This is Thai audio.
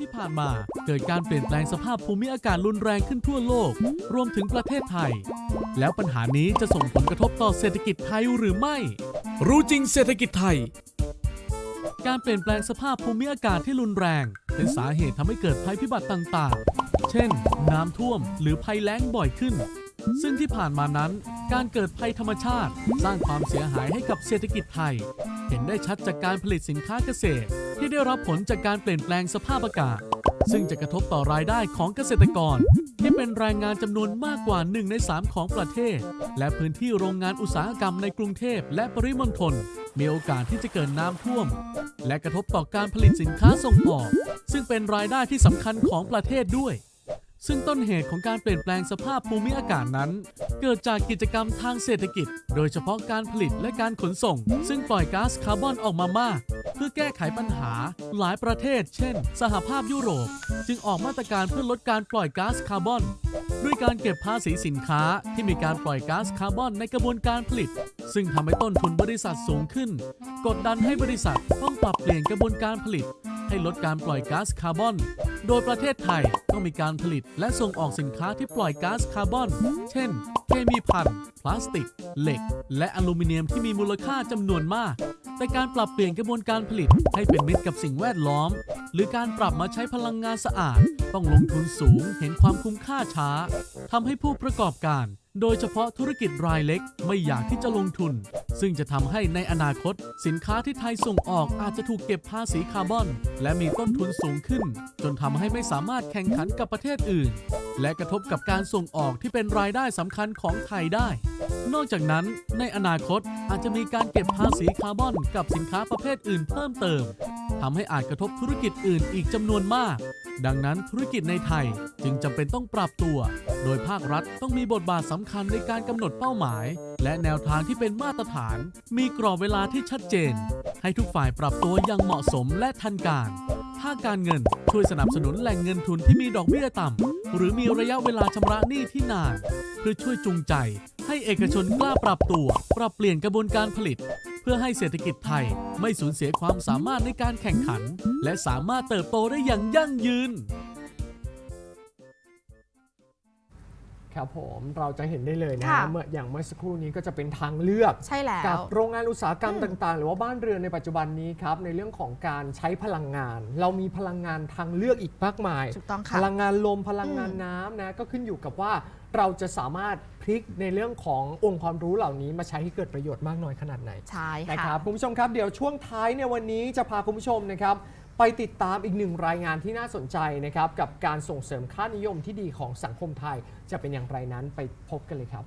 ที่ผ่านมา เกิดการเปลี่ยนแปลงสภาพภูมิอากาศรุนแรงขึ้นทั่วโลก รวมถึงประเทศไทย แล้วปัญหานี้จะส่งผลกระทบต่อเศรษฐกิจไทยหรือไม่ รู้จริงเศรษฐกิจไทย การเปลี่ยนแปลงสภาพภูมิอากาศที่รุนแรง เป็นสาเหตุทำให้เกิดภัยพิบัติต่างๆ เช่น น้ำท่วมหรือภัยแล้งบ่อยขึ้น ซึ่งที่ผ่านมานั้น การเกิดภัยธรรมชาติ สร้างความเสียหายให้กับเศรษฐกิจไทย เห็นได้ชัดจากการผลิตสินค้าเกษตร ที่ได้รับผลจากการเปลี่ยนแปลงสภาพอากาศ ซึ่งจะกระทบต่อรายได้ของเกษตรกร ที่เป็นแรงงานจำนวนมากกว่า 1 ใน 3 ของประเทศ และพื้นที่โรงงานอุตสาหกรรมในกรุงเทพและปริมณฑลมีโอกาสที่จะเกิดน้ำท่วม และกระทบต่อการผลิตสินค้าส่งออก ซึ่งเป็นรายได้ที่สำคัญของประเทศด้วย ซึ่งต้นเหตุของการเปลี่ยนแปลงสภาพภูมิอากาศนั้น เกิดจากกิจกรรมทางเศรษฐกิจ โดยเฉพาะการผลิตและการขนส่ง ซึ่งปล่อยก๊าซคาร์บอนออกมามาก เพื่อแก้ไขปัญหา หลายประเทศ เช่น สหภาพยุโรป จึงออกมาตรการเพื่อลดการปล่อยก๊าซคาร์บอน ด้วยการเก็บภาษีสินค้าที่มีการปล่อยก๊าซคาร์บอนในกระบวนการผลิต ซึ่งทำให้ต้นทุนบริษัทสูงขึ้น กดดันให้บริษัทต้องปรับเปลี่ยนกระบวนการผลิต ให้ลดการปล่อยก๊าซคาร์บอน โดยประเทศไทยต้องมีการผลิตและส่งออกสินค้าที่ปล่อยก๊าซคาร์บอน เช่น เคมีพันพลาสติก เหล็ก และอลูมิเนียมที่มีมูลค่าจำนวนมาก แต่การปรับเปลี่ยนกระบวนการผลิตให้เป็นมิตรกับสิ่งแวดล้อม หรือการปรับมาใช้พลังงานสะอาด ต้องลงทุนสูงเห็นความคุ้มค่าช้าทำให้ผู้ประกอบการ โดยเฉพาะธุรกิจรายเล็กไม่อยากที่จะลงทุน ซึ่งจะทำให้ในอนาคต สินค้าที่ไทยส่งออกอาจจะถูกเก็บภาษีคาร์บอน และมีต้นทุนสูงขึ้น จนทำให้ไม่สามารถแข่งขันกับประเทศอื่น และกระทบกับการส่งออกที่เป็นรายได้สำคัญของไทยได้ นอกจากนั้น ในอนาคตอาจจะมีการเก็บภาษีคาร์บอนกับสินค้าประเภทอื่นเพิ่มเติม ทำให้อาจกระทบธุรกิจอื่นอีกจำนวนมาก ดังนั้นธุรกิจในไทยจึงจำเป็นต้องปรับตัว โดยภาครัฐต้องมีบทบาทสำคัญในการกำหนดเป้าหมาย และแนวทางที่เป็นมาตรฐาน มีกรอบเวลาที่ชัดเจน ให้ทุกฝ่ายปรับตัวอย่างเหมาะสมและทันการ ภาคการเงินช่วยสนับสนุนแหล่งเงินทุนที่มีดอกเบี้ยต่ำหรือมีระยะเวลาชำระหนี้ที่นาน เพื่อช่วยจูงใจ ให้เอกชนกล้าปรับตัว ปรับเปลี่ยนกระบวนการผลิต เพื่อให้เศรษฐกิจไทยไม่สูญเสียความสามารถในการแข่งขัน และสามารถเติบโตได้อย่างยั่งยืน ครับผมเราจะเห็นได้เลยนะค่ะเมื่ออย่างเมื่อสักครู่นี้ก็จะเป็นทางเลือกใช่แล้กับวโรงงานอุตสาหกรรมต่าง ๆ หรือว่าบ้านเรือนในปัจจุบันนี้ครับในเรื่องของการใช้พลังงาน เรามีพลังงานทางเลือกอีกมากมาย ถูกต้องพค่ะลังงานลมพลังงานอืมน้ำนะก็ขึ้นอยู่กับว่าเราจะสามารถพลิกในเรื่องขององค์ความรู้เหล่านี้มาใช้ให้เกิดประโยชน์มากน้อยขนาดไหน ใช่นะค่ะครับคุณผู้ชมครับเดี๋ยวช่วงท้ายในวันนี้จะพาคุณผู้ชมนะครับ ไปติดตามอีกหนึ่งรายงานที่น่าสนใจนะครับ กับการส่งเสริมค่านิยมที่ดีของสังคมไทย จะเป็นอย่างไรนั้นไปพบกันเลยครับ